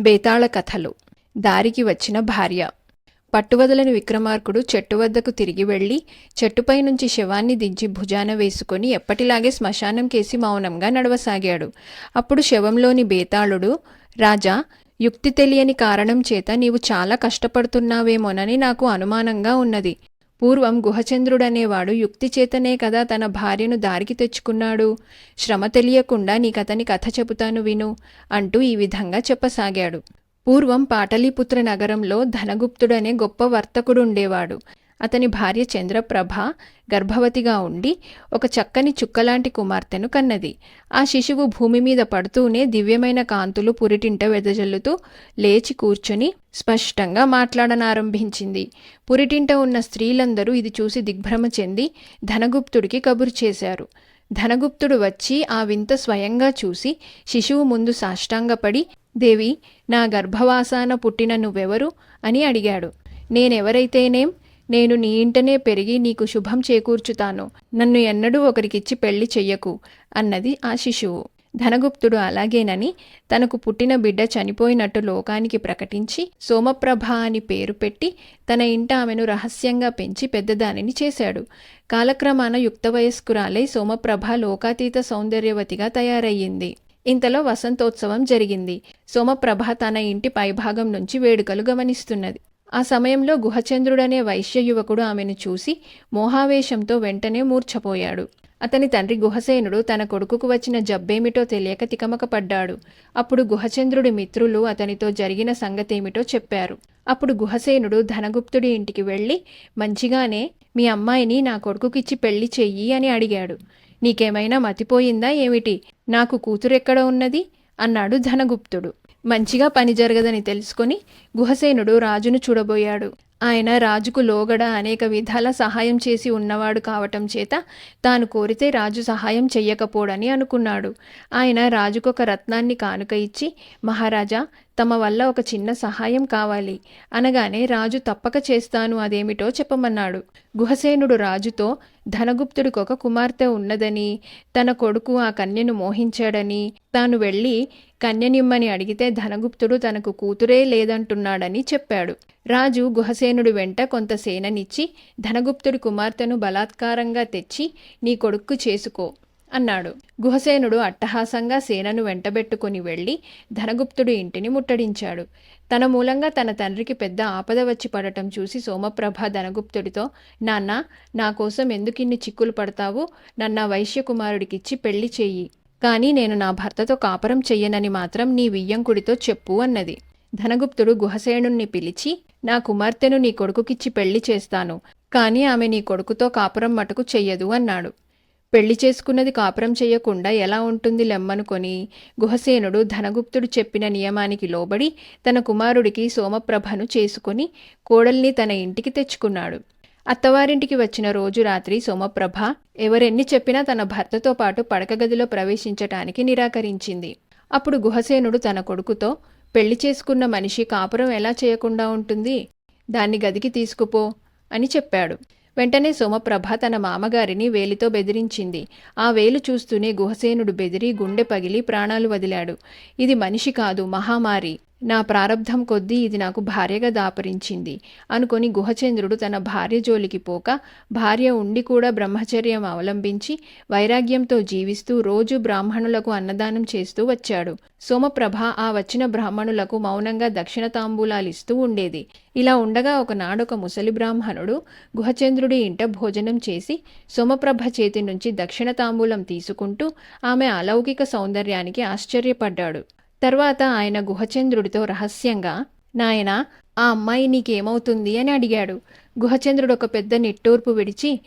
బేతాళ కథలు. దారికి వచ్చిన భార్య. పట్టువదలని విక్రమార్కుడు చెట్టు వద్దకు తిరిగి వెళ్ళి చెట్టుపై నుంచి శవాన్ని దించి భుజాన వేసుకొని ఎప్పటిలాగే శ్మశానం కేసి మౌనంగా నడవసాగాడు. అప్పుడు శవంలోని బేతాళుడు రాజా యుక్తి తెలియని కారణం చేత నీవు చాలా కష్టపడుతున్నావేమోనని నాకు అనుమానంగా ఉన్నది. పూర్వం గుహచంద్రుడనేవాడు యుక్తి చేతనే కదా తన భార్యను దారికి తెచ్చుకున్నాడు. శ్రమ తెలియకుండా నీకతని కథ చెబుతాను విను అంటూ ఈ విధంగా చెప్పసాగాడు. పూర్వం పాటలీపుత్ర నగరంలో ధనగుప్తుడనే గొప్ప వర్తకుడుండేవాడు. అతని భార్య చంద్రప్రభ గర్భవతిగా ఉండి ఒక చక్కని చుక్కలాంటి కుమార్తెను కన్నది. ఆ శిశువు భూమి మీద పడుతూనే దివ్యమైన కాంతులు పురిటింట వెదజల్లుతూ లేచి కూర్చొని స్పష్టంగా మాట్లాడనారంభించింది. పురిటింట ఉన్న స్త్రీలందరూ ఇది చూసి దిగ్భ్రమ చెంది ధనగుప్తుడికి కబురు చేశారు. ధనగుప్తుడు వచ్చి ఆ వింత స్వయంగా చూసి శిశువు ముందు సాష్టాంగపడి దేవి నా గర్భవాసాన పుట్టిన నువ్వెవరు? అని అడిగాడు. నేనెవరైతేనేం? నేను నీ ఇంటనే పెరిగి నీకు శుభం చేకూర్చుతాను. నన్ను ఎన్నడూ ఒకరికిచ్చి పెళ్ళి చెయ్యకు అన్నది ఆ శిశువు. ధనగుప్తుడు అలాగేనని తనకు పుట్టిన బిడ్డ చనిపోయినట్టు లోకానికి ప్రకటించి సోమప్రభ అని పేరు పెట్టి తన ఇంట ఆమెను రహస్యంగా పెంచి పెద్దదానిని చేశాడు. కాలక్రమాన యుక్త వయస్కురాలై సోమప్రభ లోకాతీత సౌందర్యవతిగా తయారయ్యింది. ఇంతలో వసంతోత్సవం జరిగింది. సోమప్రభ తన ఇంటి పైభాగం నుంచి వేడుకలు గమనిస్తున్నది. ఆ సమయంలో గుహచంద్రుడనే వైశ్య యువకుడు ఆమెను చూసి మోహావేశంతో వెంటనే మూర్ఛపోయాడు. అతని తండ్రి గుహసేనుడు తన కొడుకుకు వచ్చిన జబ్బేమిటో తెలియక తికమకపడ్డాడు. అప్పుడు గుహచంద్రుడి మిత్రులు అతనితో జరిగిన సంగతేమిటో చెప్పారు. అప్పుడు గుహసేనుడు ధనగుప్తుడి ఇంటికి వెళ్ళి మంచిగానే మీ అమ్మాయిని నా కొడుకుకిచ్చి పెళ్ళి చెయ్యి అని అడిగాడు. నీకేమైనా మతిపోయిందా ఏమిటి? నాకు కూతురెక్కడ ఉన్నది? అన్నాడు ధనగుప్తుడు. మంచిగా పని జరగదని తెలుసుకొని గుహసేనుడు రాజును చూడబోయాడు. ఆయన రాజుకు లోగడ అనేక విధాల సహాయం చేసి ఉన్నవాడు కావటం చేత తాను కోరితే రాజు సహాయం చెయ్యకపోడని అనుకున్నాడు. ఆయన రాజుకు ఒక రత్నాన్ని కానుక ఇచ్చి మహారాజా తమ వల్ల ఒక చిన్న సహాయం కావాలి. అనగానే రాజు తప్పక చేస్తాను అదేమిటో చెప్పమన్నాడు. గుహసేనుడు రాజుతో ధనగుప్తుడికి ఒక కుమార్తె ఉన్నదని తన కొడుకు ఆ కన్యను మోహించాడని తాను వెళ్ళి కన్యనిమ్మని అడిగితే ధనగుప్తుడు తనకు కూతురే లేదంటున్నాడని చెప్పాడు. రాజు గుహసేనుడి వెంట కొంత సేననిచ్చి ధనగుప్తుడి కుమార్తెను బలాత్కారంగా తెచ్చి నీ కొడుక్కు చేసుకో అన్నాడు. గుహసేనుడు అట్టహాసంగా సేనను వెంటబెట్టుకుని వెళ్ళి ధనగుప్తుడి ఇంటిని ముట్టడించాడు. తన మూలంగా తన తండ్రికి పెద్ద ఆపద వచ్చి పడటం చూసి సోమప్రభ ధనగుప్తుడితో నాన్న నా కోసం ఎందుకిన్ని చిక్కులు పడతావు? నన్న వైశ్యకుమారుడికిచ్చి పెళ్ళి చెయ్యి. కానీ నేను నా భర్తతో కాపురం చెయ్యనని మాత్రం నీ వియ్యంకుడితో చెప్పు అన్నది. ధనగుప్తుడు గుహసేనుణ్ణి పిలిచి నా కుమార్తెను నీ కొడుకుకిచ్చి పెళ్ళి చేస్తాను కానీ ఆమె నీ కొడుకుతో కాపురం మటుకు చెయ్యదు అన్నాడు. పెళ్ళి చేసుకున్నది కాపురం చెయ్యకుండా ఎలా ఉంటుంది లెమ్మనుకొని గుహసేనుడు ధనగుప్తుడు చెప్పిన నియమానికి లోబడి తన కుమారుడికి సోమప్రభను చేసుకుని కోడల్ని తన ఇంటికి తెచ్చుకున్నాడు. అత్తవారింటికి వచ్చిన రోజు రాత్రి సోమప్రభ ఎవరెన్ని చెప్పినా తన భర్తతో పాటు పడకగదిలో ప్రవేశించటానికి నిరాకరించింది. అప్పుడు గుహసేనుడు తన కొడుకుతో పెళ్ళి చేసుకున్న మనిషి కాపురం ఎలా చేయకుండా ఉంటుంది? దాన్ని గదికి తీసుకుపో అని చెప్పాడు. వెంటనే సోమప్రభ తన మామగారిని వేలితో బెదిరించింది. ఆ వేలు చూస్తూనే గుహసేనుడు బెదిరి గుండె పగిలి ప్రాణాలు వదిలాడు. ఇది మనిషి కాదు మహామారి. నా ప్రారబ్ధం కొద్దీ ఇది నాకు భార్యగా దాపరించింది అనుకొని గుహచంద్రుడు తన భార్య జోలికి పోక భార్య ఉండి కూడా బ్రహ్మచర్యం అవలంబించి వైరాగ్యంతో జీవిస్తూ రోజు బ్రాహ్మణులకు అన్నదానం చేస్తూ వచ్చాడు. సోమప్రభ ఆ వచ్చిన బ్రాహ్మణులకు మౌనంగా దక్షిణ తాంబూలాలిస్తూ ఉండేది. ఇలా ఉండగా ఒకనాడొక ముసలి బ్రాహ్మణుడు గుహచంద్రుడి ఇంట భోజనం చేసి సోమప్రభ చేతి నుంచి దక్షిణ తాంబూలం తీసుకుంటూ ఆమె అలౌకిక సౌందర్యానికి ఆశ్చర్యపడ్డాడు. తర్వాత ఆయన గుహచంద్రుడితో రహస్యంగా నాయన ఆ అమ్మాయి నీకేమవుతుంది? అని అడిగాడు. గుహచంద్రుడు ఒక పెద్ద నిట్టూర్పు విడిచి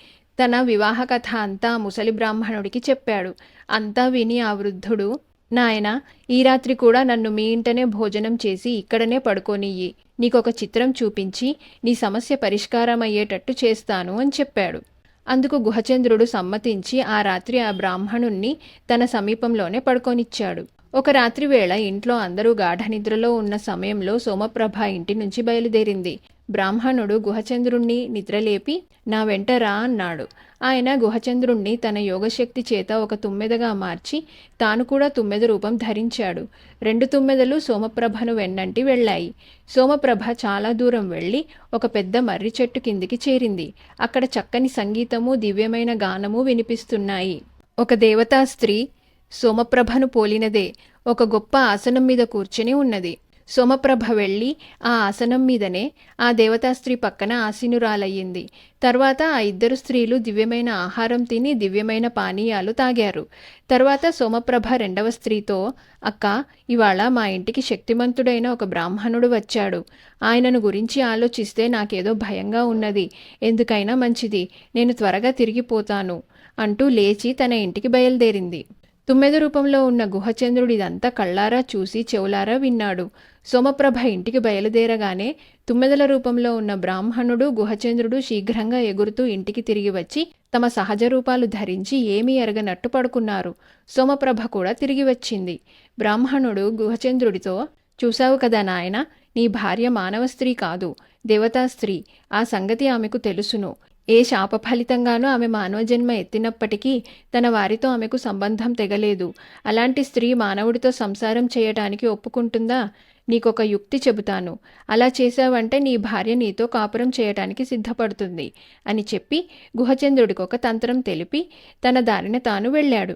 తన వివాహ కథ అంతా ముసలి బ్రాహ్మణుడికి చెప్పాడు. అంతా విని ఆ వృద్ధుడు నాయన ఈ రాత్రి కూడా నన్ను మీ ఇంటనే భోజనం చేసి ఇక్కడనే పడుకోనియ్యి. నీకొక చిత్రం చూపించి నీ సమస్య పరిష్కారం అయ్యేటట్టు చేస్తాను అని చెప్పాడు. అందుకు గుహచంద్రుడు సమ్మతించి ఆ రాత్రి ఆ బ్రాహ్మణుణ్ణి తన సమీపంలోనే పడుకోనిచ్చాడు. ఒక రాత్రి వేళ ఇంట్లో అందరూ గాఢనిద్రలో ఉన్న సమయంలో సోమప్రభ ఇంటి నుంచి బయలుదేరింది. బ్రాహ్మణుడు గుహచంద్రుణ్ణి నిద్రలేపి నా వెంట రా అన్నాడు. ఆయన గుహచంద్రుణ్ణి తన యోగశక్తి చేత ఒక తుమ్మెదగా మార్చి తాను కూడా తుమ్మెద రూపం ధరించాడు. రెండు తుమ్మెదలు సోమప్రభను వెన్నంటి వెళ్ళాయి. సోమప్రభ చాలా దూరం వెళ్ళి ఒక పెద్ద మర్రి చెట్టు కిందికి చేరింది. అక్కడ చక్కని సంగీతము దివ్యమైన గానము వినిపిస్తున్నాయి. ఒక దేవతా స్త్రీ సోమప్రభను పోలినదే ఒక గొప్ప ఆసనం మీద కూర్చుని ఉన్నది. సోమప్రభ వెళ్ళి ఆ ఆసనం మీదనే ఆ దేవతా స్త్రీ పక్కన ఆసీనురాలయ్యింది. తర్వాత ఆ ఇద్దరు స్త్రీలు దివ్యమైన ఆహారం తిని దివ్యమైన పానీయాలు తాగారు. తర్వాత సోమప్రభ రెండవ స్త్రీతో అక్క ఇవాళ మా ఇంటికి శక్తిమంతుడైన ఒక బ్రాహ్మణుడు వచ్చాడు. ఆయనను గురించి ఆలోచిస్తే నాకేదో భయంగా ఉన్నది. ఎందుకైనా మంచిది. నేను త్వరగా తిరిగిపోతాను అంటూ లేచి తన ఇంటికి బయలుదేరింది. తుమ్మెద రూపంలో ఉన్న గుహచంద్రుడిదంతా కళ్ళారా చూసి చెవులారా విన్నాడు. సోమప్రభ ఇంటికి బయలుదేరగానే తుమ్మెదల రూపంలో ఉన్న బ్రాహ్మణుడు గుహచంద్రుడు శీఘ్రంగా ఎగురుతూ ఇంటికి తిరిగి వచ్చి తమ సహజ రూపాలు ధరించి ఏమీ ఎరగనట్టు పడుకున్నారు. సోమప్రభ కూడా తిరిగి వచ్చింది. బ్రాహ్మణుడు గుహచంద్రుడితో చూశావు కదా నాయన నీ భార్య మానవ స్త్రీ కాదు దేవతా స్త్రీ. ఆ సంగతి ఆమెకు తెలుసును. ఏ శాప ఫలితంగానూ ఆమె మానవ జన్మ ఎత్తినప్పటికీ తన వారితో ఆమెకు సంబంధం తెగలేదు. అలాంటి స్త్రీ మానవుడితో సంసారం చేయటానికి ఒప్పుకుంటుందా? నీకొక యుక్తి చెబుతాను. అలా చేశావంటే నీ భార్య నీతో కాపురం చేయటానికి సిద్ధపడుతుంది అని చెప్పి గుహచంద్రుడికి ఒక తంత్రం తెలిపి తన దారిన తాను వెళ్ళాడు.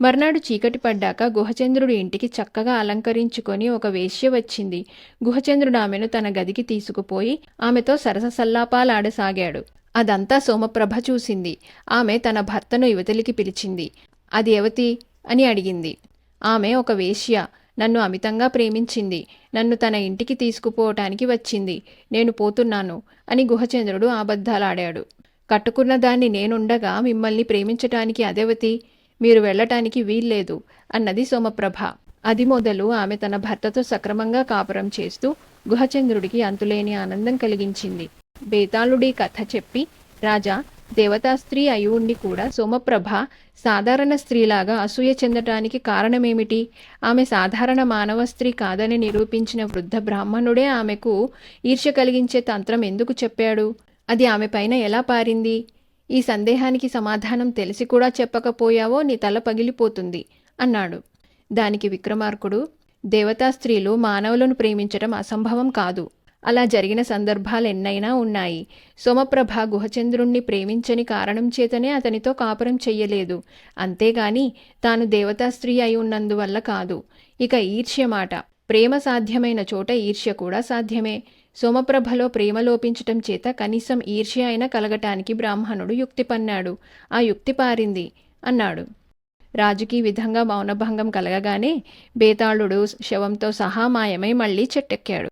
మర్నాడు చీకటి పడ్డాక గుహచంద్రుడి ఇంటికి చక్కగా అలంకరించుకొని ఒక వేశ్య వచ్చింది. గుహచంద్రుడు ఆమెను తన గదికి తీసుకుపోయి ఆమెతో సరస సల్లాపాలాడసాగాడు. అదంతా సోమప్రభ చూసింది. ఆమె తన భర్తను యువతలికి పిలిచింది. అది ఎవతి? అని అడిగింది. ఆమె ఒక వేశ్య. నన్ను అమితంగా ప్రేమించింది. నన్ను తన ఇంటికి తీసుకుపోవటానికి వచ్చింది. నేను పోతున్నాను అని గుహచంద్రుడు అబద్ధాలాడాడు. కట్టుకున్న దాన్ని నేనుండగా మిమ్మల్ని ప్రేమించటానికి అదేవతి? మీరు వెళ్ళటానికి వీల్లేదు అన్నది సోమప్రభ. అది మొదలు ఆమె తన భర్తతో సక్రమంగా కాపురం చేస్తూ గుహచంద్రుడికి అంతులేని ఆనందం కలిగించింది. బేతాళుడి కథ చెప్పి రాజా దేవతా స్త్రీ అయి ఉండి కూడా సోమప్రభ సాధారణ స్త్రీలాగా అసూయ చెందటానికి కారణమేమిటి? ఆమె సాధారణ మానవ స్త్రీ కాదని నిరూపించిన వృద్ధ బ్రాహ్మణుడే ఆమెకు ఈర్ష్య కలిగించే తంత్రం ఎందుకు చెప్పాడు? అది ఆమె పైన ఎలా పారింది? ఈ సందేహానికి సమాధానం తెలిసి కూడా చెప్పకపోయావో నీ తల పగిలిపోతుంది అన్నాడు. దానికి విక్రమార్కుడు దేవతా స్త్రీలు మానవులను ప్రేమించటం అసంభవం కాదు. అలా జరిగిన సందర్భాలు ఎన్నైనా ఉన్నాయి. సోమప్రభ గుహచంద్రుణ్ణి ప్రేమించని కారణం చేతనే అతనితో కాపురం చెయ్యలేదు. అంతేగాని తాను దేవతా స్త్రీ అయి ఉన్నందువల్ల కాదు. ఇక ఈర్ష్య మాట. ప్రేమ సాధ్యమైన చోట ఈర్ష్య కూడా సాధ్యమే. సోమప్రభలో ప్రేమ లోపించటం చేత కనీసం ఈర్ష్య అయినా కలగటానికి బ్రాహ్మణుడు యుక్తి పన్నాడు. ఆ యుక్తి పారింది అన్నాడు. రాజుకి విధంగా మౌనభంగం కలగగానే బేతాళుడు శవంతో సహా మాయమై మళ్ళీ చెట్టెక్కాడు.